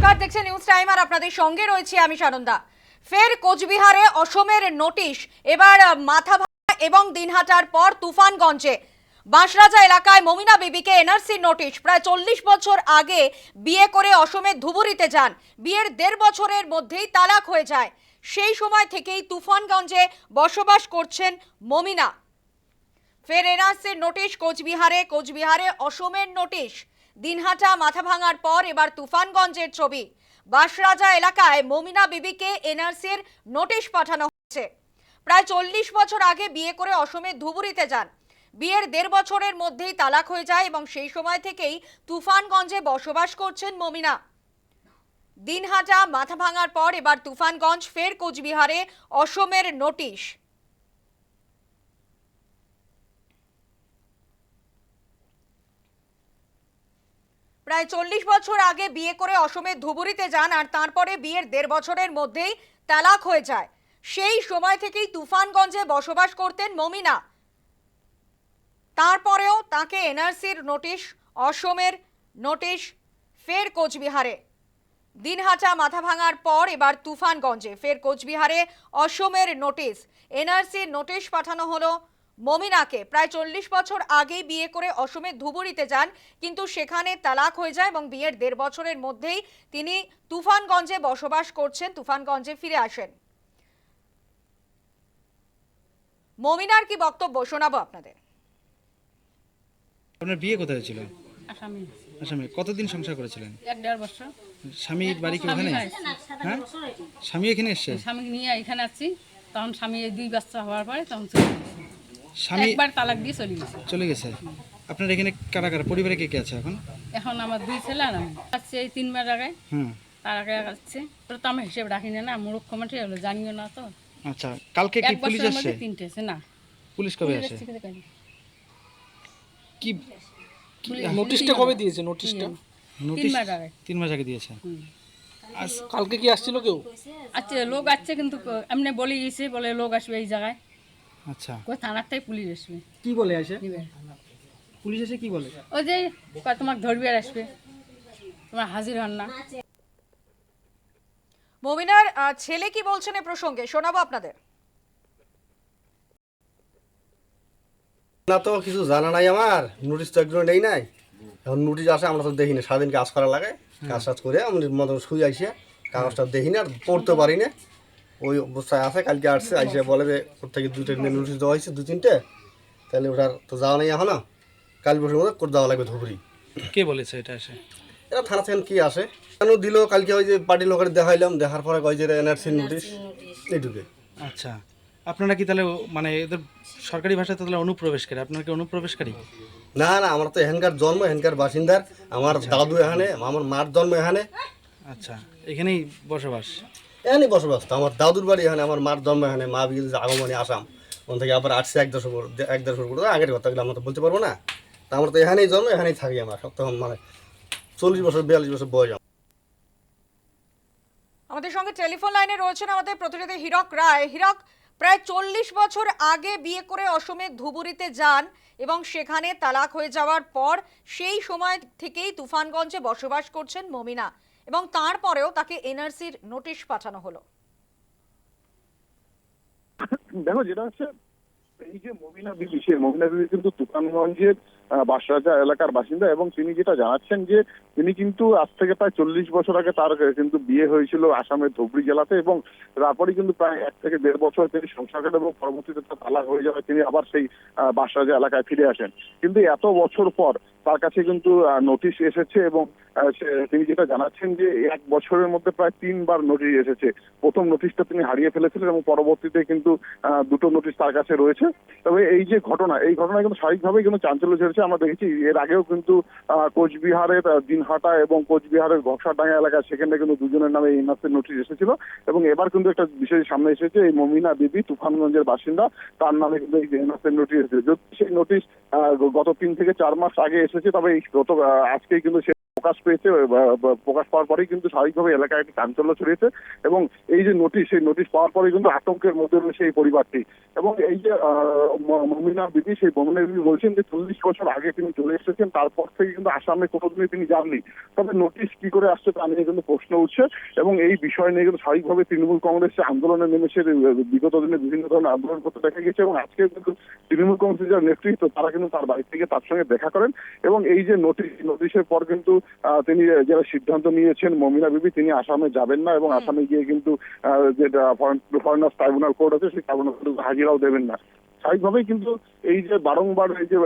নমস্কার, দেখছেন news time আর আপনাদের সঙ্গে রয়েছে আমি সানন্দা। ফের কোচবিহারে অসমের নোটিশ, এবার মাথা এবং দিনহাটার পর তুফানগঞ্জে। বাঁশরাজা এলাকায় মমিনা বিবিকে এনআরসির নোটিশ, প্রায় চল্লিশ বছর আগে বিয়ে করে অসমের ধুবুরিতে যান। বিয়ের দেড় বছরের মধ্যেই তালাক হয়ে যায়। সেই সময় থেকেই তুফানগঞ্জে বসবাস করছেন মমিনা। ফের এনআরসির নোটিশ, কোচবিহারে কোচবিহারে অসমের নোটিশ। দিনহাটা মাথা ভাঙার পর এবার তুফানগঞ্জের ছবি। বাঁশরাজা এলাকায় মমিনা বিবিকে এনআরসির নোটিশ পাঠানো হয়েছে। প্রায় চল্লিশ বছর আগে বিয়ে করে অসমের ধুবুরিতে যান। বিয়ের দেড় বছরের মধ্যেই তালাক হয়ে যায় এবং সেই সময় থেকেই তুফানগঞ্জে বসবাস করছেন মমিনা। দিনহাটা মাথা ভাঙার পর এবার তুফানগঞ্জ ফের কোচবিহারে অসমের নোটিশ। প্রায় চল্লিশ বছর আগে বিয়ে করে অসমের ধুবুরিতে যান আর তারপরে বিয়ের দেড় বছরের মধ্যেই তালাক হয়ে যায়। সেই সময় থেকেই তুফানগঞ্জে বসবাস করতেন মমিনা। তারপরেও তাকে এনআরসির নোটিশ, অসমের নোটিশ, ফের কোচবিহারে। দিনহাটা মাথা ভাঙার পর এবার তুফানগঞ্জে, ফের কোচবিহারে অসমের নোটিশ। এনআরসির নোটিশ পাঠানো হলো মমিনাকে। প্রায় চল্লিশ বছর আগেই বিয়ে করে অসমের ধুবুরিতে যান কিন্তু সেখানে তালাক হয়ে যায় এবং বিয়ের দেড় বছরের মধ্যেই তিনি তুফানগঞ্জে বসবাস করছেন তুফানগঞ্জে ফিরে আসেন। মমিনার কি বক্তব্য? শোনাবো আপনাদের। আপনার বিয়ে কোথায় ছিল আসামি। আসামে। কতদিন সংসার করেছিলেন? এক দেড় বছর। স্বামীর বাড়ি কি ওখানে? স্বামী হ্যাঁ? স্বামী এখানে এসছে? স্বামীকে নিয়ে এখানে আসছি। তখন স্বামী দুই বাচ্চা হওয়ার পরে তখন। স্বামী একবার তালাক দিয়ে চলে গেছে। চলে গেছে। আপনার এখানে কারা কারা? পরিবারে কে কে আছে এখন? এখন আমার দুই ছেলে আর আমি। আসছে এই তিন মাস আগে। হুম। তার আগে ওটা তো আমি হিসেব রাখি না না মূর্খ মাঠে হলো জানিও না তো। আচ্ছা কালকে কি পুলিশ তিনটে আছে না। পুলিশ কবে আসে? কি নোটিশটা কবে দিয়েছে? নোটিশটা? নোটিশ তিন মাস আগে। তিন মাস আগে দিয়েছে। কালকে কি আসছিল কেউ? আচ্ছা লোক আসছে কিন্তু এমনি বলে গেছে বলে লোক আসবে এই জায়গায়। আচ্ছা। কই পুলিশ আসবে। কি বলে আসে পুলিশ এসে কি বলে? ওই যে ধরবে আর আসবে। তোমার হাজির হন না। মমিনার ছেলে কি বলছেন এ প্রসঙ্গে? শোনাবো আপনাদের। না তো কিছু জানা নাই আমার। নোটিশ তো একজন নেই নাই। এখন নোটিশ আসে আমরা তো দেখি না। সারাদিন কাজ করা লাগে। কাজ টাজ করে আমি মতো শুয়ে আইসে। কাগজটা দেখি না আর পড়তে পারি না। ওই অবস্থায় আছে কালকে আসছে আইসে বলে যে ওর থেকে দুটো নোটিশ দেওয়া হয়েছে দু তিনটে তাহলে ওটার তো যাওয়া নেই এখনও। কাল বছর মধ্যে করে দেওয়া লাগবে ধুবড়ি। কে বলেছে এটা আসে এরা থানা থেকে কি আসে? কেন দিল? কালকে ওই যে পার্টির লোকের দেখাইলাম দেখার পরে কয় যে এনআরসি নোটিশ এইটুকে আচ্ছা। আপনারা কি তাহলে মানে এদের সরকারি ভাষায় তো তাহলে অনুপ্রবেশকারী? আপনারা কি অনুপ্রবেশকারী? না না আমার তো এখানকার জন্ম এখানকার বাসিন্দার। আমার দাদু এখানে আমার মার জন্ম এখানে। আচ্ছা। এখানেই বসবাস? এখানেই বসবাস আমার দাদুর বাড়ি এখানে, আমার মার জন্ম এখানে, মা দিয়েছে আগমনে আসাম। ওখান থেকে আবার আসছে এক দশ বছর এক দশ বছর করে আগের কথা আমরা তো বলতে পারব না। তা আমরা তো এখানেই জন্ম, এখানেই থাকি আমরা তখন মানে চল্লিশ বছর, বিয়াল্লিশ বছর বয়স। আমাদের সঙ্গে টেলিফোন লাইনে রয়েছেন আমাদের প্রতিনিধি হীরক রায়। হীরক, প্রায় চল্লিশ বছর আগে বিয়ে করে অসমে ধুবুরিতে যান এবং সেখানে তালাক হয়ে যাওয়ার পর সেই সময় থেকেই তুফানগঞ্জে বসবাস করছেন মমিনা। এবং তারপরেও তাকে এনআরসির নোটিশ পাঠানো হলো। দেখো যেটা হচ্ছে এই যে মমিনা বিবি সে মমিনা বিবি কিন্তু তুফানগঞ্জের আহ, বাঁশরাজা এলাকার বাসিন্দা এবং তিনি যেটা জানাচ্ছেন যে তিনি কিন্তু আজ থেকে প্রায় চল্লিশ বছর আগে তার কিন্তু বিয়ে হয়েছিল আসামের ধুবড়ি জেলাতে এবং তারপরে কিন্তু প্রায় এক থেকে দেড় বছর তিনি সংসার করেন এবং পরবর্তীতে তার তালাক হয়ে যাওয়ায় তিনি আবার সেই বাসরাজা এলাকায় ফিরে আসেন। কিন্তু এত বছর পর তার কাছে কিন্তু নোটিশ এসেছে এবং তিনি যেটা জানাচ্ছেন যে এক বছরের মধ্যে প্রায় তিনবার নোটিশ এসেছে। প্রথম নোটিশটা তিনি হারিয়ে ফেলেছিলেন এবং পরবর্তীতে কিন্তু দুটো নোটিশ তার কাছে রয়েছে। তবে এই যে ঘটনা, এই ঘটনা কিন্তু স্বাভাবিকভাবেই কিন্তু চাঞ্চল্য ছেড়েছে। আমরা দেখেছি, এর আগেও কিন্তু কোচবিহারের দিনহাটা এবং কোচবিহারের ঘকসাডাঙ্গা এলাকায় সেখানে কিন্তু দুজনের নামে এনআরসির নোটিশ এসেছিল। এবং এবার কিন্তু একটা বিষয় সামনে এসেছে, এই মমিনা বিবি তুফানগঞ্জের বাসিন্দা। তার নামে কিন্তু এই এনআরসির নোটিশ এসেছে যদি সেই নোটিশ গত তিন থেকে চার মাস আগে এসেছে, তবে এই গত আজকেই কিন্তু সে প্রকাশ পেয়েছে প্রকাশ পাওয়ার পরেই কিন্তু স্বাভাবিকভাবে এলাকায় একটি চাঞ্চল্য ছড়িয়েছে এবং এই যে নোটিশ, সেই নোটিশ পাওয়ার পরে কিন্তু আতঙ্কের মধ্যে রয়েছে এই পরিবারটি। এবং এই যে মমিনা বিবি সেই মমিনা বিবি বলছেন যে চল্লিশ বছর আগে তিনি চলে এসেছেন, তারপর থেকে কিন্তু আসামে কোনোদিনই তিনি যাননি। তবে নোটিশ কি করে আসছে তা নিয়ে কিন্তু প্রশ্ন উঠছে এবং এই বিষয় নিয়ে কিন্তু স্বাভাবিকভাবে তৃণমূল কংগ্রেস আন্দোলনে নেমেছে বিগত দিনে বিভিন্ন ধরনের আন্দোলন করতে দেখা গেছে এবং আজকে কিন্তু তৃণমূল কংগ্রেসের যারা নেতৃত্ব, তারা কিন্তু তার বাড়ি থেকে তার সঙ্গে দেখা করেন। এবং এই যে নোটিশ, নোটিশের পর কিন্তু তিনি যারা সিদ্ধান্ত নিয়েছেন মমিনা বিবি তিনি আসামে যাবেন না এবং আসামে গিয়ে কিন্তু আহ, যেটা ফরেনার্স ট্রাইব্যুনাল কোর্ট আছে সেই ট্রাইব্যুনাল হাজিরাও দেবেন না। স্বাভাবিকভাবেই কিন্তু এই যে বারংবার এই যে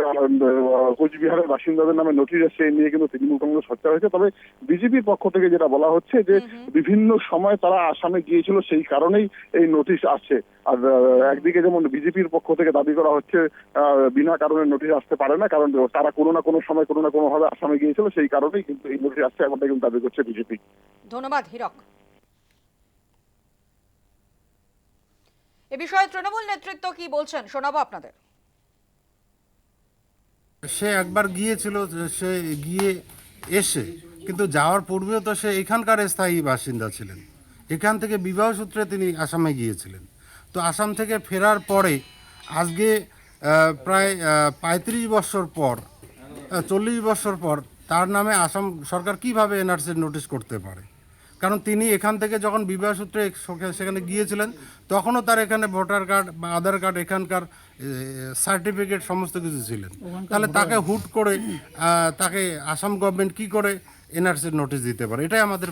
কোচবিহারের বাসিন্দাদের নামে নোটিশ আসছে এই নিয়ে কিন্তু তৃণমূল কংগ্রেস সোচ্চার হয়েছে। তবে বিজেপির পক্ষ থেকে যেটা বলা হচ্ছে যে বিভিন্ন সময় তারা আসামে গিয়েছিল সেই কারণেই এই নোটিশ আসছে। আর একদিকে যেমন বিজেপির পক্ষ থেকে দাবি করা হচ্ছে আহ, বিনা কারণে নোটিশ আসতে পারে না কারণ তারা কোনো না কোনো সময় কোনো না কোনো ভাবে আসামে গিয়েছিল সেই কারণেই কিন্তু এই নোটিশ আসছে এমনটা কিন্তু দাবি করছে বিজেপি। ধন্যবাদ হীরক। এ বিষয়ে তৃণমূল নেতৃত্ব কি বলছেন, শোনাবো আপনাদের। সে একবার গিয়েছিল, সে গিয়ে এসে, কিন্তু যাওয়ার পূর্বেও তো সে এখানকার স্থায়ী বাসিন্দা ছিলেন। এখান থেকে বিবাহ সূত্রে তিনি আসামে গিয়েছিলেন। তো আসাম থেকে ফেরার পরে, আজকে প্রায় পঁয়ত্রিশ বছর পর চল্লিশ বছর পর, তার নামে আসাম সরকার কীভাবে এনআরসির নোটিশ করতে পারে? কারণ তিনি এখান থেকে যখন বিবাহ সূত্রে সেখানে গিয়েছিলেন তখনও তার এখানে ভোটার কার্ড বা আধার কার্ড এখানকার সার্টিফিকেট সমস্ত কিছু ছিলেন। তাহলে তাকে হুট করে তাকে আসাম গভর্নমেন্ট কি করে এনআরসির নোটিশ দিতে পারে? এটাই আমাদের